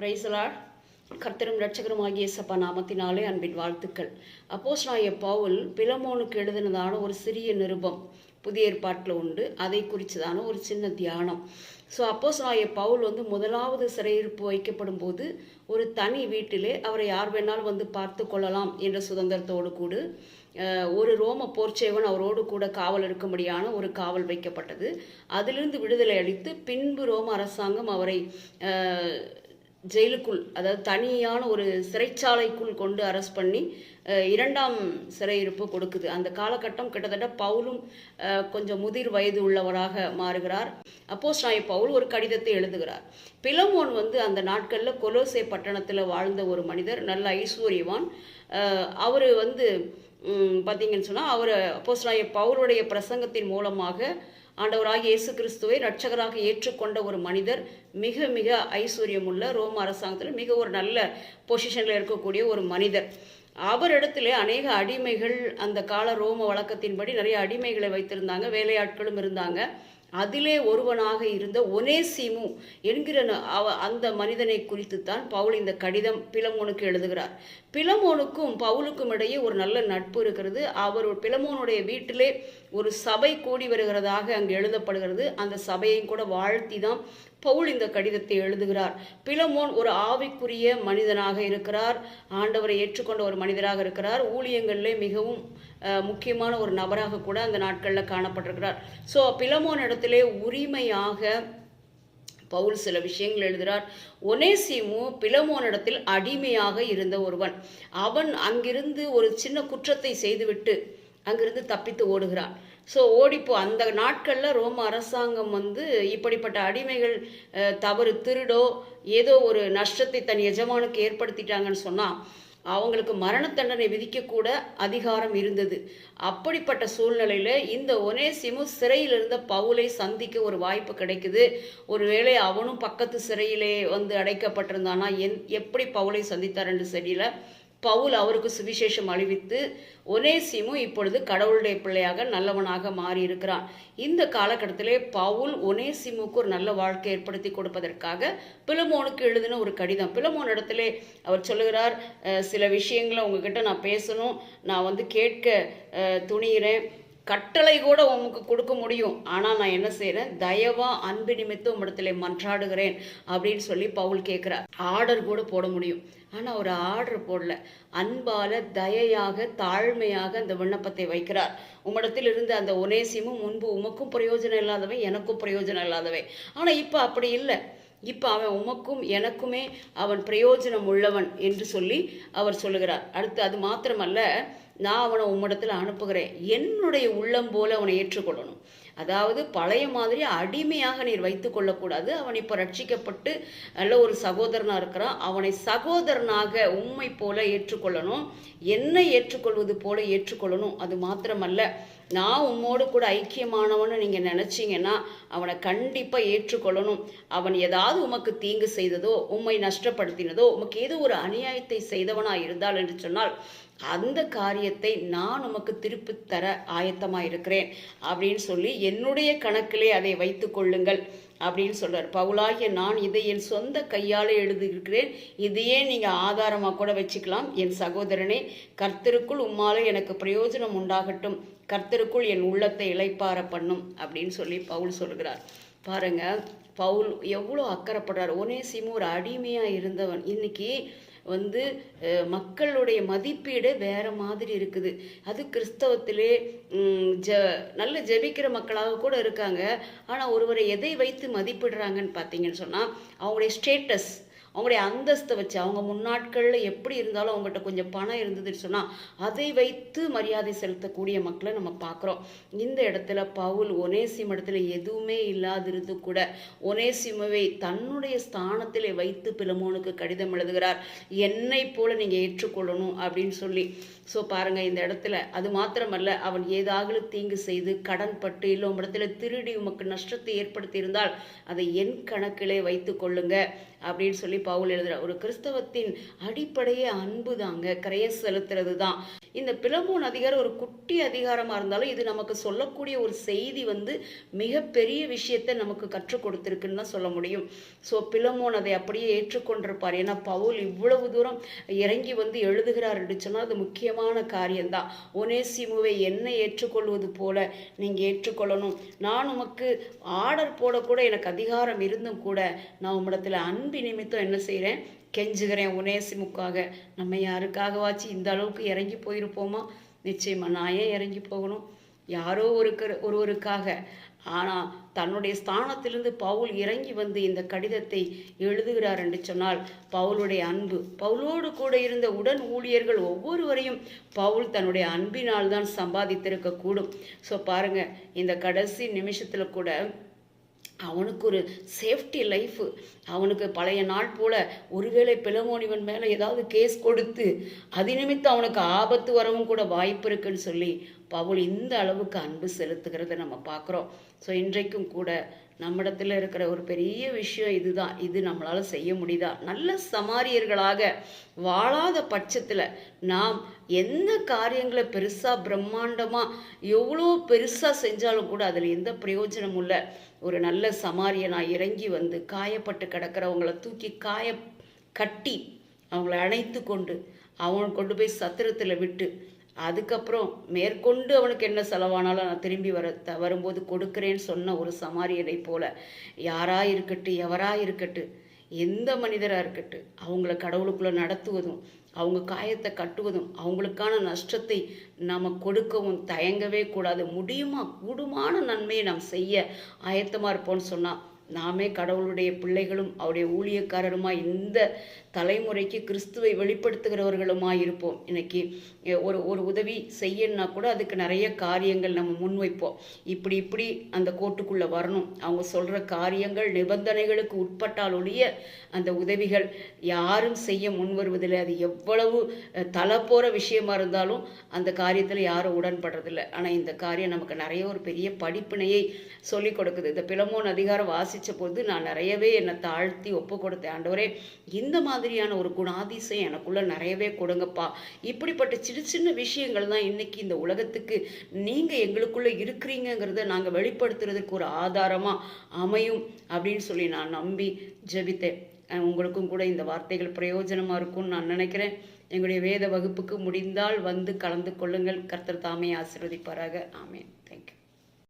பிரைசலாட் கர்த்தரும் ரட்சகரும் ஆகிய சப்பா நாமத்தினாலே அன்பின் வாழ்த்துக்கள். அப்போஸ் நாய பவுல் பிலமோனுக்கு எழுதினதான ஒரு சிறிய நிருபம் புதிய ஏற்பாட்டில் உண்டு. அதை குறித்ததான ஒரு சின்ன தியானம். ஸோ அப்போஸ் நாய பவுல் வந்து முதலாவது சிறையிருப்பு வைக்கப்படும் போது ஒரு தனி வீட்டிலே அவரை யார் வேணாலும் வந்து பார்த்து கொள்ளலாம் என்ற சுதந்திரத்தோடு கூட ஒரு ரோம போர்ச்சேவன் அவரோடு கூட காவல் இருக்கும்படியான ஒரு காவல் வைக்கப்பட்டது. அதிலிருந்து விடுதலை அளித்து பின்பு ரோம அரசாங்கம் அவரை ஜெயிலுக்குள் அதாவது தனியான ஒரு சிறைச்சாலைக்குள் கொண்டு அரெஸ்ட் பண்ணி இரண்டாம் சிறையிருப்பு கொடுக்குது. அந்த காலகட்டம் கிட்டத்தட்ட பவுலும் கொஞ்சம் முதிர் வயது உள்ளவராக மாறுகிறார். அப்போஸ் நாய பவுல் ஒரு கடிதத்தை எழுதுகிறார். பிலமோன் வந்து அந்த நாட்களில் கொலோசே பட்டணத்தில் வாழ்ந்த ஒரு மனிதர் நல்ல ஐஸ்வர்யவான் அவர் வந்து பார்த்தீங்கன்னு சொன்னால் அவர் அப்போஸ் நாய பவுலுடைய பிரசங்கத்தின் மூலமாக ஆண்டவராக இயேசு கிறிஸ்துவை ரட்சகராக ஏற்றுக்கொண்ட ஒரு மனிதர் மிக மிக ஐஸ்வர்யமுள்ள ரோம அரசாங்கத்தில் மிக ஒரு நல்ல பொசிஷனில் இருக்கக்கூடிய ஒரு மனிதர். அவரிடத்துல அநேக அடிமைகள் அந்த கால ரோம வழக்கத்தின்படி நிறைய அடிமைகளை வைத்திருந்தாங்க வேலையாட்களும் இருந்தாங்க. அதிலே ஒருவனாக இருந்த ஒனேசிமு என்கிற அவ அந்த மனிதனை குறித்து தான் பவுல் இந்த கடிதம் பிலமோனுக்கு எழுதுகிறார். பிலமோனுக்கும் பவுலுக்கும் இடையே ஒரு நல்ல நட்பு இருக்கிறது. அவர் பிலமோனுடைய வீட்டிலே ஒரு சபை கூடி வருகிறதாக அங்கு எழுதப்படுகிறது. அந்த சபையையும் கூட வாழ்த்தி தான் பவுல் இந்த கடிதத்தை எழுதுகிறார். பிலமோன் ஒரு ஆவிக்குரிய மனிதனாக இருக்கிறார். ஆண்டவரை ஏற்றுக்கொண்ட ஒரு மனிதராக இருக்கிறார். ஊழியங்களிலே மிகவும் முக்கியமான ஒரு நபராக கூட அந்த நாட்களில் காணப்பட்டிருக்கிறார். ஸோ பிலமோன் இடத்திலே உரிமையாக பவுல் சில விஷயங்கள் எழுதுகிறார். ஒனேசிமு பிலமோனிடத்தில் அடிமையாக இருந்த ஒருவன். அவன் அங்கிருந்து ஒரு சின்ன குற்றத்தை செய்துவிட்டு அங்கிருந்து தப்பித்து ஓடுகிறான் ஸோ ஓடிப்போ அந்த நாட்களில் ரோம அரசாங்கம் வந்து இப்படிப்பட்ட அடிமைகள் தவறு திருடோ ஏதோ ஒரு நஷ்டத்தை தன் எஜமானுக்கு ஏற்படுத்திட்டாங்கன்னு சொன்னால் அவங்களுக்கு மரண தண்டனை விதிக்கக்கூட அதிகாரம் இருந்தது. அப்படிப்பட்ட சூழ்நிலையில் இந்த ஒனேசிமு சிறையில் இருந்த பவுலை சந்திக்க ஒரு வாய்ப்பு கிடைக்குது. ஒருவேளை அவனும் பக்கத்து சிறையிலே வந்து அடைக்கப்பட்டிருந்தானா? என் எப்படி பவுலை சந்தித்தார் என்று செடியில் பவுல் அவருக்கு சுவிசேஷம் அளிவித்து ஒனேசிமு இப்பொழுது கடவுளுடைய பிள்ளையாக நல்லவனாக மாறி இருக்கிறான் இந்த காலகட்டத்திலே பவுல் ஒனேசிமுக்கு ஒரு நல்ல வாழ்க்கை ஏற்படுத்தி கொடுப்பதற்காக பிலமோனுக்கு எழுதின ஒரு கடிதம். பிலமோன் இடத்துல அவர் சொல்லுகிறார் சில விஷயங்களை உங்ககிட்ட நான் பேசணும். நான் வந்து கேட்க துணிகிறேன் கட்டளை கூட உமக்கு கொடுக்க முடியும். ஆனால் நான் என்ன செய்கிறேன் தயவா அன்பு நிமித்தம் உம்மிடத்திலே மன்றாடுகிறேன் அப்படின்னு சொல்லி பவுல் கேட்குறார். ஆர்டர் கூட போட முடியும். ஆனால் ஒரு ஆர்டர் போடல. அன்பால தயையாக தாழ்மையாக அந்த விண்ணப்பத்தை வைக்கிறார். உம்மிடத்தில் இருந்து அந்த ஒனேசிமும் முன்பு உமக்கும் பிரயோஜனம் இல்லாதவன் எனக்கும் பிரயோஜனம் இல்லாதவன் ஆனால் இப்போ அப்படி இல்லை. இப்போ அவன் உமக்கும் எனக்குமே அவன் பிரயோஜனம் உள்ளவன் என்று சொல்லி அவர் சொல்லுகிறார். அடுத்து அது மாத்திரமல்ல நான் அவனை உம்மிடத்தில் அனுப்புகிறேன். என்னுடைய உள்ளம் போல அவனை ஏற்றுக்கொள்ளணும். அதாவது பழைய மாதிரி அடிமையாக நீர் வைத்து கொள்ளக்கூடாது. அவன் இப்போ ரட்சிக்கப்பட்டு நல்ல ஒரு சகோதரனாக இருக்கிறான். அவனை சகோதரனாக உண்மை போல ஏற்றுக்கொள்ளணும். என்னை ஏற்றுக்கொள்வது போல ஏற்றுக்கொள்ளணும். அது மாத்திரமல்ல. நான் உம்மோடு கூட ஐக்கியமானவன்னு நீங்கள் நினச்சிங்கன்னா அவனை கண்டிப்பாக ஏற்றுக்கொள்ளணும். அவன் ஏதாவது உமக்கு தீங்கு செய்ததோ உம்மை நஷ்டப்படுத்தினதோ உமக்கு ஏதோ ஒரு அநியாயத்தை செய்தவனாக இருந்தால் என்று சொன்னால் அந்த காரியத்தை நான் உமக்கு திருப்பி தர ஆயத்தமாக இருக்கிறேன் அப்படின்னு சொல்லி என்னுடைய கணக்கிலே அதை வைத்து கொள்ளுங்கள் அப்படின்னு சொல்றார். பவுலாகிய நான் இதை என் சொந்த கையால் எழுதியிருக்கிறேன். இதையே நீங்கள் ஆதாரமாக கூட வச்சுக்கலாம். என் சகோதரனே கர்த்தருக்குள் உம்மாலே எனக்கு பிரயோஜனம் உண்டாகட்டும். கர்த்தருக்குள் என் உள்ளத்தை இளைப்பார பண்ணும் அப்படின்னு சொல்லி பவுல் சொல்கிறார் பாருங்க பவுல் எவ்வளோ அக்கறைப்படுறார். ஒனேசிமு ஒரு அடிமையாக இருந்தவன். இன்னைக்கு வந்து மக்களுடைய மதிப்பீடு வேற மாதிரி இருக்குது. அது கிறிஸ்தவத்திலே ஜ நல்ல ஜெபிக்கிற மக்களாக கூட இருக்காங்க. ஆனால் ஒருவரை எதை வைத்து மதிப்பிடுறாங்கன்னு பார்த்தீங்கன்னு சொன்னால் அவங்களுடைய ஸ்டேட்டஸ் அவங்களுடைய அந்தஸ்தை வச்சு அவங்க முன்னாட்களில் எப்படி இருந்தாலும் அவங்ககிட்ட கொஞ்சம் பணம் இருந்ததுன்னு சொன்னால் அதை வைத்து மரியாதை செலுத்தக்கூடிய மக்களை நம்ம பார்க்குறோம். இந்த இடத்துல பவுல் ஒனேசிம் இடத்துல எதுவுமே இல்லாதிருந்து கூட ஒனேசிமுவை தன்னுடைய ஸ்தானத்திலே வைத்து பிலமோனுக்கு கடிதம் எழுதுகிறார். என்னை போல நீங்கள் ஏற்றுக்கொள்ளணும் அப்படின்னு சொல்லி. ஸோ பாருங்கள் இந்த இடத்துல அது மாத்திரமல்ல அவன் ஏதாவது தீங்கு செய்து கடன் பட்டு இல்லை இடத்துல திருடி உமக்கு நஷ்டத்தை ஏற்படுத்தி இருந்தால் அதை என் கணக்கிலே வைத்து கொள்ளுங்க அப்படின்னு சொல்லி பவுல் எழுதுறார். ஒரு கிறிஸ்தவத்தின் அடிப்படையே அன்பு தாங்க கிரைய செலுத்துறது தான் இந்த பிலமோன் அதிகாரம் ஒரு குட்டி அதிகாரமாக இருந்தாலும் இது நமக்கு சொல்லக்கூடிய ஒரு செய்தி வந்து மிகப்பெரிய விஷயத்தை நமக்கு கற்றுக் கொடுத்துருக்குன்னு தான் சொல்ல முடியும். ஸோ பிலமோன் அதை அப்படியே ஏற்றுக்கொண்டிருப்பார். ஏன்னா பவுல் இவ்வளவு தூரம் இறங்கி வந்து எழுதுகிறார் சொன்னால் அது முக்கியமான காரியம்தான். ஒனேசிமுவை என்ன ஏற்றுக்கொள்வது போல நீங்கள் ஏற்றுக்கொள்ளணும். நான் உமக்கு ஆர்டர் போடக்கூட எனக்கு அதிகாரம் இருந்தும் கூட நான் உம்மிடத்தில் அன்பு நிமித்தம் என்ன செய்கிறேன் கெஞ்சுகிறேன் உனேசிமுக்காக நம்ம யாருக்காகவாச்சு இந்த அளவுக்கு இறங்கி போயிருப்போமா? நிச்சயமாக நான் ஏன் இறங்கி போகணும். யாரோ ஒருக்கர் ஒருவருக்காக. ஆனால் தன்னுடைய ஸ்தானத்திலிருந்து பவுல் இறங்கி வந்து இந்த கடிதத்தை எழுதுகிறார் என்று சொன்னால் பவுலுடைய அன்பு பவுலோடு கூட இருந்த உடன் ஊழியர்கள் ஒவ்வொருவரையும் பவுல் தன்னுடைய அன்பினால் தான் சம்பாதித்திருக்கக்கூடும். ஸோ பாருங்க இந்த கடைசி நிமிஷத்தில் கூட அவனுக்கு ஒரு சேஃப்டி லைஃபு அவனுக்கு பழைய நாள் போல் ஒருவேளை பிளமோனிவன் மேலே ஏதாவது கேஸ் கொடுத்து அது நிமித்தம் அவனுக்கு ஆபத்து வரவும் கூட வாய்ப்பு இருக்குன்னு சொல்லி பவுல் இந்த அளவுக்கு அன்பு செலுத்துகிறத நம்ம பார்க்குறோம். ஸோ இன்றைக்கும் கூட நம்மிடத்தில் இருக்கிற ஒரு பெரிய விஷயம் இதுதான். இது நம்மளால் செய்ய முடியுதா? நல்ல சமாரியர்களாக வாழாத பட்சத்தில் நாம் எந்த காரியங்களை பெருசாக பிரம்மாண்டமாக எவ்வளோ பெருசாக செஞ்சாலும் கூட அதில் எந்த பிரயோஜனமும் இல்லை. ஒரு நல்ல சமாரியனாக இறங்கி வந்து காயப்பட்டு கிடக்கிறவங்கள தூக்கி காய கட்டி அவங்கள அணைத்து கொண்டு அவனை கொண்டு போய் சத்திரத்தில் விட்டு அதுக்கப்புறம் மேற்கொண்டு அவனுக்கு என்ன செலவானாலும் நான் திரும்பி வர த வரும்போது கொடுக்குறேன்னு சொன்ன ஒரு சமாரியனை போல யாரா இருக்கட்டும் எவரா இருக்கட்டும் எந்த மனிதராக இருக்கட்டும் அவங்கள கடவுளுக்குள்ளே நடத்துவதும் அவங்க காயத்தை கட்டுவதும் அவங்களுக்கான நஷ்டத்தை நாம் கொடுக்கவும் தயங்கவே கூடாது. முடியுமா கூடுமான நன்மையை நாம் செய்ய ஆயத்தமாக இருப்போம்னு சொன்னால் நாமே கடவுளுடைய பிள்ளைகளும் அவருடைய ஊழியக்காரருமா இந்த தலைமுறைக்கு கிறிஸ்துவை வெளிப்படுத்துகிறவர்களுமாக இருப்போம் இன்னைக்கு ஒரு ஒரு உதவி செய்யணும்னா கூட அதுக்கு நிறைய காரியங்கள் நம்ம முன்வைப்போம். இப்படி இப்படி அந்த கோட்டுக்குள்ளே வரணும். அவங்க சொல்கிற காரியங்கள் நிபந்தனைகளுக்கு உட்பட்டால் ஒழிய அந்த உதவிகள் யாரும் செய்ய முன் வருவதில்லை அது எவ்வளவு தலை போகிற விஷயமா இருந்தாலும் அந்த காரியத்தில் யாரும் உடன்படுறதில்லை. ஆனால் இந்த காரியம் நமக்கு நிறைய ஒரு பெரிய படிப்பினையை சொல்லிக் கொடுக்குது. இந்த பிளமோன் அதிகாரம் வாசித்த போது நான் நிறையவே என்னை தாழ்த்தி ஒப்பு கொடுத்தேன். ஆண்டவரே இந்த மாதிரி மாதிரியான ஒரு குணாதிசயம் எனக்குள்ள நிறையவே கொடுங்கப்பா. இப்படிப்பட்ட சின்ன சின்ன விஷயங்கள் தான் இன்னைக்கு இந்த உலகத்துக்கு நீங்கள் எங்களுக்குள்ளே இருக்கிறீங்கிறத நாங்கள் வெளிப்படுத்துறதுக்கு ஒரு ஆதாரமாக அமையும் அப்படின்னு சொல்லி நான் நம்பி ஜெபித்தேன். உங்களுக்கும் கூட இந்த வார்த்தைகள் பிரயோஜனமாக இருக்கும்னு நான் நினைக்கிறேன். எங்களுடைய வேத வகுப்புக்கு முடிந்தால் வந்து கலந்து கொள்ளுங்கள். கர்த்தர் தாமே ஆசிர்வதிப்பாராக. ஆமேன். தேங்க்யூ